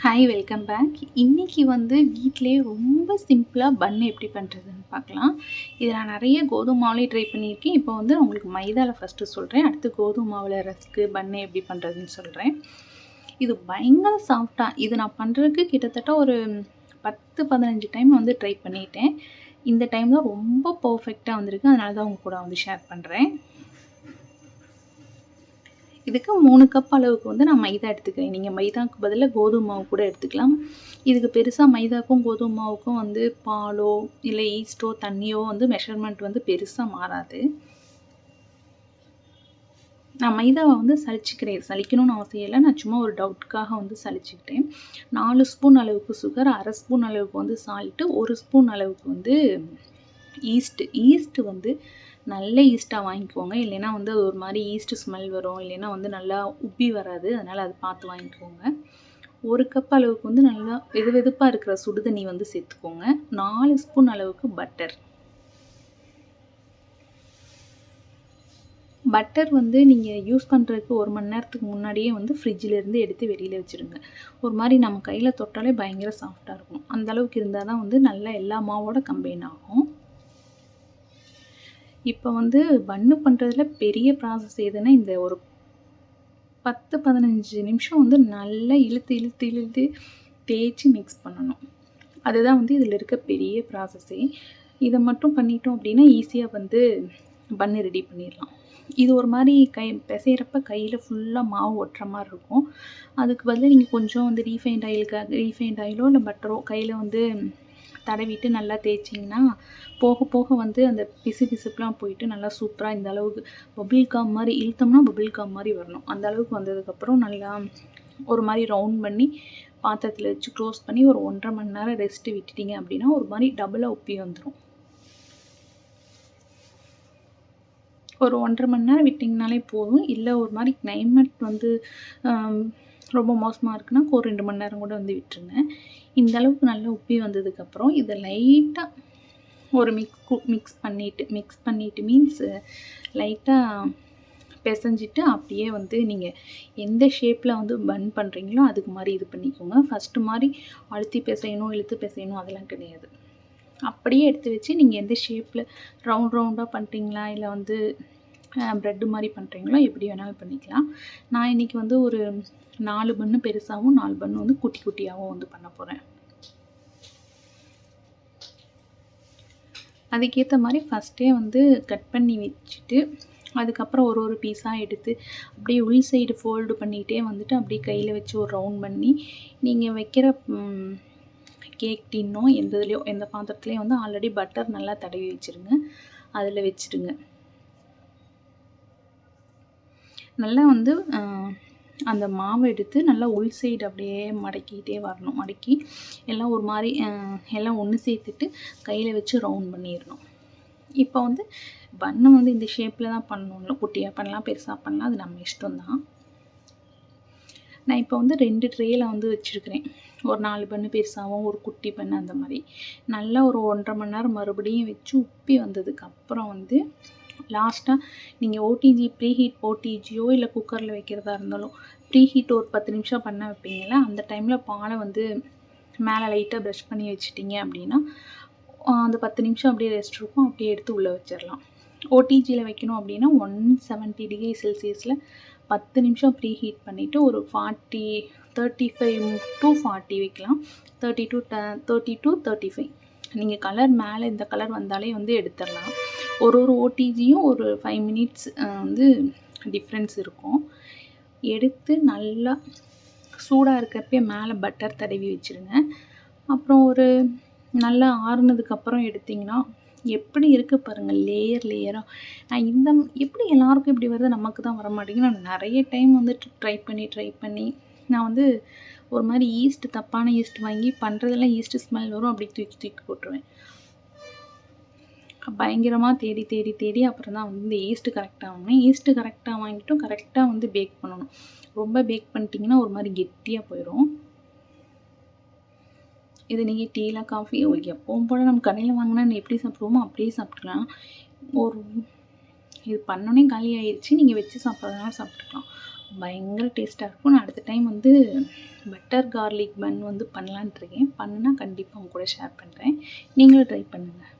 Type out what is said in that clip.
Hi welcome back இன்றைக்கி வந்து வீட்டிலே ரொம்ப சிம்பிளாக பன் எப்படி பண்ணுறதுன்னு பார்க்கலாம். இது நான் நிறைய கோதுமை மாவுலேயே ட்ரை பண்ணியிருக்கேன். இப்போ வந்து உங்களுக்கு மைதாவில் ஃபஸ்ட்டு சொல்கிறேன் அடுத்து கோதுமை மாவில் ரஸ்க்கு பன்னு எப்படி பண்ணுறதுன்னு சொல்கிறேன் இது பயங்கர சாஃப்டாக இது நான் பண்ணுறதுக்கு கிட்டத்தட்ட ஒரு பத்து பதினஞ்சு டைம் வந்து ட்ரை பண்ணிட்டேன். இந்த டைம் தான் ரொம்ப பர்ஃபெக்டாக வந்திருக்கு. அதனால தான் உங்கள் கூட வந்து ஷேர் பண்ணுறேன் இதுக்கு மூணு கப் அளவுக்கு வந்து நான் மைதா எடுத்துக்கிறேன். நீங்கள் மைதாவுக்கு பதிலாக கோதுமை மாவு கூட எடுத்துக்கலாம். இதுக்கு பெருசாக மைதாவுக்கும் கோதுமை மாவுக்கும் வந்து பாலோ இல்லை ஈஸ்ட்டோ தண்ணியோ வந்து மெஷர்மெண்ட் வந்து பெருசாக மாறாது. நான் மைதாவை வந்து சளிச்சிக்கிறேன் சலிக்கணும்னு அவசியம் இல்லை. நான் சும்மா ஒரு டவுட்காக வந்து சளிச்சிக்கிட்டேன் நாலு ஸ்பூன் அளவுக்கு சுகர் அரை ஸ்பூன் அளவுக்கு வந்து சால்ட்டு ஒரு ஸ்பூன் அளவுக்கு வந்து ஈஸ்ட்டு ஈஸ்ட்டு வந்து நல்ல ஈஸ்ட்டாக வாங்கிக்கோங்க. இல்லைன்னா வந்து அது ஒரு மாதிரி ஈஸ்ட்டு ஸ்மெல் வரும். இல்லைன்னா வந்து நல்லா உப்பி வராது. அதனால் அது பார்த்து வாங்கிக்கோங்க. ஒரு கப் அளவுக்கு வந்து நல்லா வெது வெதுப்பாக இருக்கிற சுடுதண்ணி வந்து சேர்த்துக்கோங்க. நாலு ஸ்பூன் அளவுக்கு பட்டர் பட்டர் வந்து நீங்கள் யூஸ் பண்ணுறதுக்கு ஒரு மணி நேரத்துக்கு முன்னாடியே வந்து ஃப்ரிட்ஜிலேருந்து எடுத்து வெளியில் வச்சுருங்க. ஒரு மாதிரி நம்ம கையில் தொட்டாலே பயங்கர சாஃப்டாக இருக்கும். அந்தளவுக்கு இருந்தால் தான் வந்து நல்லா எல்லா மாவோட கம்பைன் ஆகும். இப்போ வந்து பண்ணு பண்ணுறதுல பெரிய ப்ராசஸ் எதுன்னா இந்த ஒரு பத்து பதினஞ்சு நிமிஷம் வந்து நல்லா இழுத்து இழுத்து இழுத்து தேய்ச்சி மிக்ஸ் பண்ணணும். அதுதான் வந்து இதில் இருக்க பெரிய ப்ராசஸ்ஸே இதை மட்டும் பண்ணிட்டோம் அப்படின்னா ஈஸியாக வந்து பன்னு ரெடி பண்ணிடலாம். இது ஒரு மாதிரி கை பிசைகிறப்ப கையில் ஃபுல்லாக மாவு ஒட்டுற மாதிரி இருக்கும். அதுக்கு பதிலாக நீங்கள் கொஞ்சம் வந்து ரீஃபைண்ட் ஆயிலுக்காக ரீஃபைண்ட் ஆயிலோ இல்லை பட்டரோ கையில் வந்து தடவிட்டு நல்லா தேய்ச்சிங்கன்னா போக போக வந்து அந்த பிசு பிசுப்புலாம் போயிட்டு நல்லா சூப்பராக இந்த அளவுக்கு பபிள் காம் மாதிரி இழுத்தோம்னா பபிள் காம் மாதிரி வரணும். அந்த அளவுக்கு வந்ததுக்கப்புறம் நல்லா ஒரு மாதிரி ரவுண்ட் பண்ணி பாத்திரத்தில் வச்சு க்ளோஸ் பண்ணி ஒரு ஒன்றரை மணி நேரம் ரெஸ்ட்டு விட்டுட்டீங்க அப்படின்னா ஒரு மாதிரி டபுளாக உப்பி வந்துடும் ஒரு ஒன்றரை மணி நேரம் விட்டிங்கனாலே போதும். இல்லை ஒரு மாதிரி கிளைமேட் வந்து ரொம்ப மோசமாக இருக்குன்னா ஒரு ரெண்டு மணி நேரம் கூட வந்து விட்டுருங்க. இந்த அளவுக்கு நல்லா உப்பி வந்ததுக்கப்புறம் இதை லைட்டாக ஒரு மிக்ஸ் மிக்ஸ் பண்ணிவிட்டு மிக்ஸ் பண்ணிவிட்டு மீன்ஸ் லைட்டாக பிசைஞ்சிட்டு அப்படியே வந்து நீங்கள் எந்த ஷேப்பில் வந்து பன் பண்ணுறீங்களோ அதுக்கு மாதிரி இது பண்ணிக்கோங்க. ஃபஸ்ட்டு மாதிரி அழுத்தி பிசையணும் இழுத்து பிசையணும் அதெல்லாம் கிடையாது. அப்படியே எடுத்து வச்சு நீங்கள் எந்த ஷேப்பில் ரவுண்ட் ரவுண்டாக பண்ணுறீங்களா இல்லை வந்து ப்ரெட்டு மாதிரி பண்ணுறீங்களோ எப்படி வேணாலும் பண்ணிக்கலாம். நான் இன்றைக்கி வந்து ஒரு நாலு பண்ணு பெருசாகவும் நாலு பண்ணு வந்து குட்டி குட்டியாகவும் வந்து பண்ண போகிறேன் அதுக்கேற்ற மாதிரி ஃபஸ்ட்டே வந்து கட் பண்ணி வச்சுட்டு அதுக்கப்புறம் ஒரு ஒரு பீஸாக எடுத்து அப்படியே உள் சைடு ஃபோல்டு பண்ணிகிட்டே வந்துட்டு அப்படியே கையில் வச்சு ஒரு ரவுண்ட் பண்ணி நீங்கள் வைக்கிற கேக் டின்னோ எந்த இதுலேயோ எந்த பாத்திரத்துலேயும் வந்து ஆல்ரெடி பட்டர் நல்லா தடவி வச்சுருங்க. அதில் வச்சுருங்க நல்லா வந்து அந்த மாவை எடுத்து நல்லா உள் சைடு அப்படியே மடக்கிட்டே வரணும். மடக்கி எல்லாம் ஒரு மாதிரி எல்லாம் ஒன்று சேர்த்துட்டு கையில் வச்சு ரவுண்ட் பண்ணிடணும். இப்போ வந்து பண்ணை வந்து இந்த ஷேப்பில் தான் பண்ணணும் குட்டியாக பண்ணலாம் பெருசாக பண்ணலாம் அது நம்ம இஷ்டம்தான். நான் இப்போ வந்து ரெண்டு ட்ரேயில் வந்து வச்சுருக்கிறேன். ஒரு நாலு பண்ணு பெருசாகவும் ஒரு குட்டி பண்ணு அந்த மாதிரி. நல்லா ஒரு ஒன்றரை மணி நேரம் மறுபடியும் வச்சு உப்பி வந்ததுக்கப்புறம் வந்து லாஸ்ட்டாக நீங்கள் ஓடிஜி ப்ரீ ஹீட் ஓடிஜியோ இல்லை குக்கரில் வைக்கிறதா இருந்தாலும் ப்ரீ ஹீட் ஒரு பத்து நிமிஷம் பண்ண வைப்பீங்களா அந்த டைமில் பாலை வந்து மேலே லைட்டாக ப்ரஷ் பண்ணி வச்சிட்டிங்க அப்படின்னா அந்த பத்து நிமிஷம் அப்படியே ரெஸ்ட் இருக்கும். அப்படியே எடுத்து உள்ளே வச்சிடலாம் ஓடிஜியில் வைக்கணும் அப்படின்னா ஒன் செவன்ட்டி டிகிரி செல்சியஸில் பத்து நிமிஷம் ப்ரீ ஹீட் பண்ணிவிட்டு ஒரு forty thirty five to forty வைக்கலாம். தேர்ட்டி டு ட தேர்ட்டி டு தேர்ட்டி ஃபைவ் நீங்கள் கலர் மேலே இந்த கலர் வந்தாலே வந்து எடுத்துடலாம். ஒரு ஒரு ஓடிஜியும் ஒரு ஃபைவ் மினிட்ஸ் வந்து டிஃப்ரென்ஸ் இருக்கும். எடுத்து நல்லா சூடாக இருக்கிறப்பே மேலே பட்டர் தடவி வச்சுருங்க. அப்புறம் ஒரு நல்லா ஆறுனதுக்கப்புறம் எடுத்திங்கன்னா எப்படி இருக்குது பாருங்கள் லேயர் லேயராக நான் இந்த எப்படி எல்லாருக்கும் இப்படி வருது நமக்கு தான் வர மாட்டேங்குது. நான் நிறைய டைம் வந்து ட்ரை பண்ணி ட்ரை பண்ணி நான் வந்து ஒரு மாதிரி ஈஸ்ட் தப்பான ஈஸ்ட் வாங்கி பண்ணுறதெல்லாம் ஈஸ்ட் ஸ்மெல் வரும் அப்படி தூக்கி தூக்கி போட்டுருவேன். பயங்கரமாக தேடி தேடி தேடி அப்புறம் தான் வந்து இந்த ஈஸ்ட்டு கரெக்டாக வாங்கினேன். ஈஸ்ட்டு கரெக்டாக வாங்கிட்டும் கரெக்டாக வந்து பேக் பண்ணணும். ரொம்ப பேக் பண்ணிட்டீங்கன்னா ஒரு மாதிரி கெட்டியாக போயிடும் இது நீங்கள் டீலாம் காஃபி எப்பவும் போல் நம்ம கடையில் வாங்கினா எப்படி சாப்பிடுவோமோ அப்படியே சாப்பிட்லாம் ஒரு இது பண்ணோன்னே காலி ஆயிடுச்சு நீங்கள் வச்சு சாப்பிட்றதுனால சாப்பிட்டுக்கலாம். பயங்கர டேஸ்ட்டாக இருக்கும். நான் அடுத்த டைம் வந்து பட்டர் கார்லிக் பன் வந்து பண்ணலான்ட்டு இருக்கேன். கண்டிப்பாக உங்க கூட ஷேர் பண்ணுறேன் நீங்களும் ட்ரை பண்ணுங்கள்